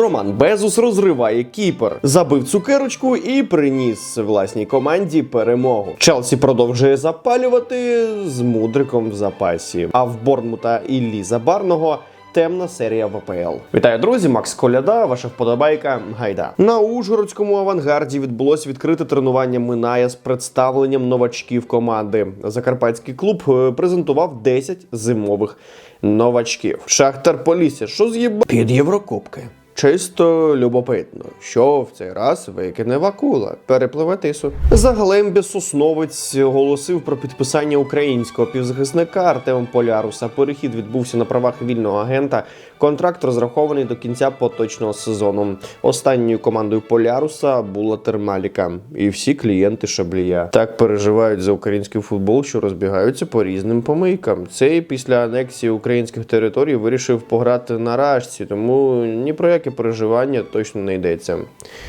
Роман Безус розриває кіпер, забив цукерочку і приніс власній команді перемогу. Челсі продовжує запалювати з мудриком в запасі. А в Борнмута Іллі Забарного. Темна серія ВПЛ. Вітаю, друзі! Макс Коляда, ваша вподобайка. Гайда. На Ужгородському авангарді відбулось відкрите тренування Минає з представленням новачків команди. Закарпатський клуб е, презентував 10 зимових новачків. Шахтар Полісся, що з'їба під Єврокубки. Чисто любопитно, що в цей раз викине Вакула, перепливе тису. Загалембі Сосновець оголосив про підписання українського півзахисника Артема Поляруса. Перехід відбувся на правах вільного агента. Контракт розрахований до кінця поточного сезону. Останньою командою Поляруса була Термаліка, і всі клієнти Шаблія так переживають за український футбол, що розбігаються по різним помийкам. Цей після анексії українських територій вирішив пограти на рашці, тому ні про яке переживання точно не йдеться.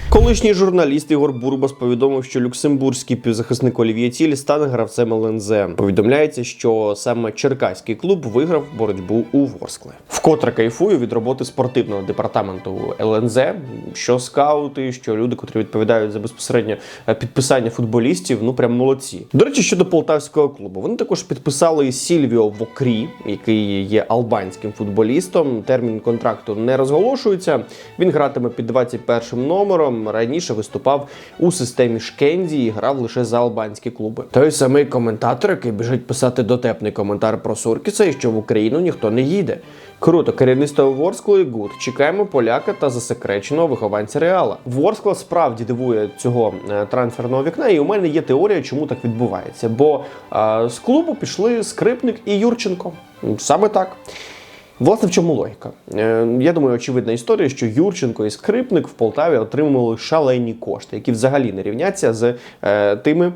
Колишній журналіст Ігор Бурбас повідомив, що люксембурзький півзахисник Олів'є Ціль стане гравцем ЛНЗ. Повідомляється, що саме черкаський клуб виграв боротьбу у Ворскли. Вкотре кайфую від роботи спортивного департаменту ЛНЗ, що скаути, що люди, котрі відповідають за безпосередньо е, підписання футболістів, ну прям молодці. До речі, щодо полтавського клубу, вони також підписали Сільвіо Вокрі, який є албанським футболістом. Термін контракту не розголошується. Він гратиме під 21 номером. Раніше виступав у системі Шкензі і грав лише за албанські клуби. Той самий коментатор, який біжить писати дотепний коментар про Суркіса, і що в Україну ніхто не їде. Круто, керівництво Ворскла і Гуд. Чекаємо поляка та засекреченого вихованця Реала. Ворскла справді дивує цього е, трансферного вікна, і у мене є теорія, чому так відбувається. Бо е, з клубу пішли скрипник і Юрченко. Саме так. Власне, в чому логіка? Е, Я думаю, очевидна історія, що Юрченко і Скрипник в Полтаві отримували шалені кошти, які взагалі не рівняться з е, тими.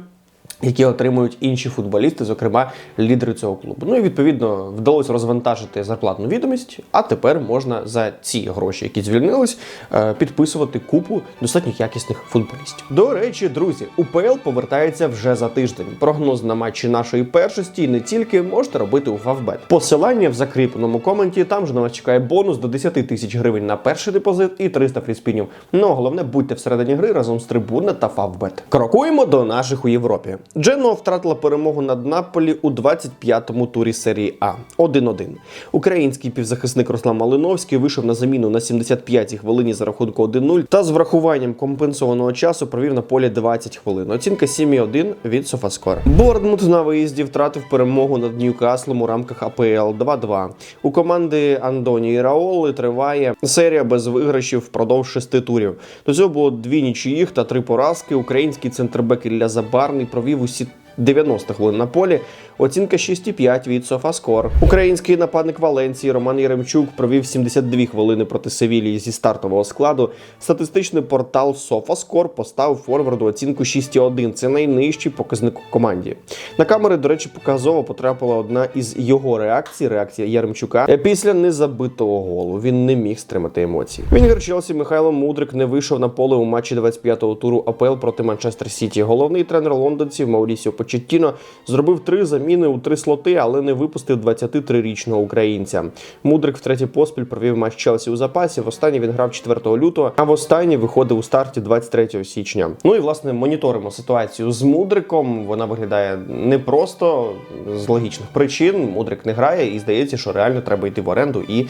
Які отримують інші футболісти, зокрема лідери цього клубу. Ну і відповідно вдалося розвантажити зарплатну відомість. А тепер можна за ці гроші, які звільнились, е, підписувати купу достатньо якісних футболістів. До речі, друзі, УПЛ повертається вже за тиждень. Прогноз на матчі нашої першості і не тільки можете робити у Фавбет. Посилання в закріпленому коменті. Там же на вас чекає бонус до 10 тисяч гривень на перший депозит і 300 фріспінів. Ну головне, будьте всередині гри разом з трибуна та Фавбет. Крокуємо до наших у Європі. Джено втратила перемогу над Наполі у 25-му турі серії А 1-1. Український півзахисник Руслан Малиновський вийшов на заміну на 75-й хвилині за рахунку 1-0 та з врахуванням компенсованого часу провів на полі 20 хвилин. Оцінка 7,1 від Софаскор. Бордмут на виїзді втратив перемогу над Ньюкаслом у рамках АПЛ 2-2. У команди Андоні Раоли триває серія без виграшів впродовж шести турів. До цього було дві нічиїх та три поразки. Український центрбек Ілля Забарний провів усі 90 хвилин на полі. Оцінка 6,5 від Софаскор. Український нападник Валенції Роман Яремчук провів 72 хвилини проти Севілії зі стартового складу. Статистичний портал Софаскор поставив форварду оцінку 6,1. Це найнижчий показник у команді. На камери, до речі, показово потрапила одна із його реакцій. Реакція Яремчука після незабитого голу. Він не міг стримати емоції. Вінгер Челсі Михайло Мудрик не вийшов на поле у матчі 25-го туру АПЛ проти Манчестер Сіті. Головний тренер лондонців Маурісіо Почеттіно зробив три заміни у три слоти, але не випустив 23-річного українця. Мудрик втретє поспіль провів матч Челсі у запасі. В останній він грав 4 лютого, а в останній виходив у старті 23 січня. Ну і власне моніторимо ситуацію з Мудриком. Вона виглядає непросто з логічних причин. Мудрик не грає, і здається, що реально треба йти в оренду і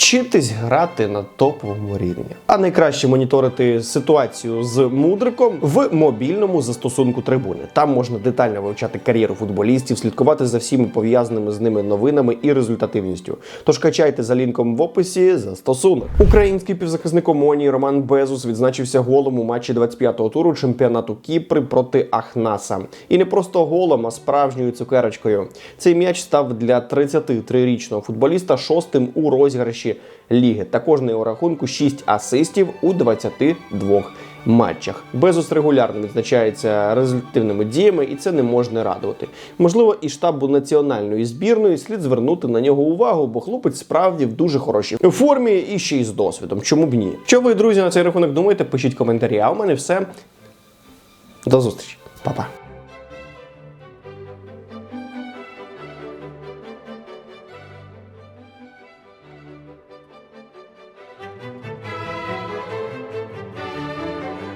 Вчитись грати на топовому рівні, а найкраще моніторити ситуацію з мудриком в мобільному застосунку трибуни. Там можна детально вивчати кар'єру футболістів, слідкувати за всіми пов'язаними з ними новинами і результативністю. Тож качайте за лінком в описі застосунок. Український півзахисник Омонії Роман Безус відзначився голом у матчі 25-го туру чемпіонату Кіпри проти Ахнаса. І не просто голом, а справжньою цукерочкою. Цей м'яч став для 33-річного футболіста шостим у розіграші ліги. Також на його рахунку 6 асистів у 22 матчах. Безус регулярно відзначається результативними діями, і це не можна радувати. Можливо, і штабу національної збірної слід звернути на нього увагу, бо хлопець справді в дуже хорошій формі і ще й з досвідом. Чому б ні? Що ви, друзі, на цей рахунок думаєте? Пишіть коментарі. А у мене все. До зустрічі, Па-па.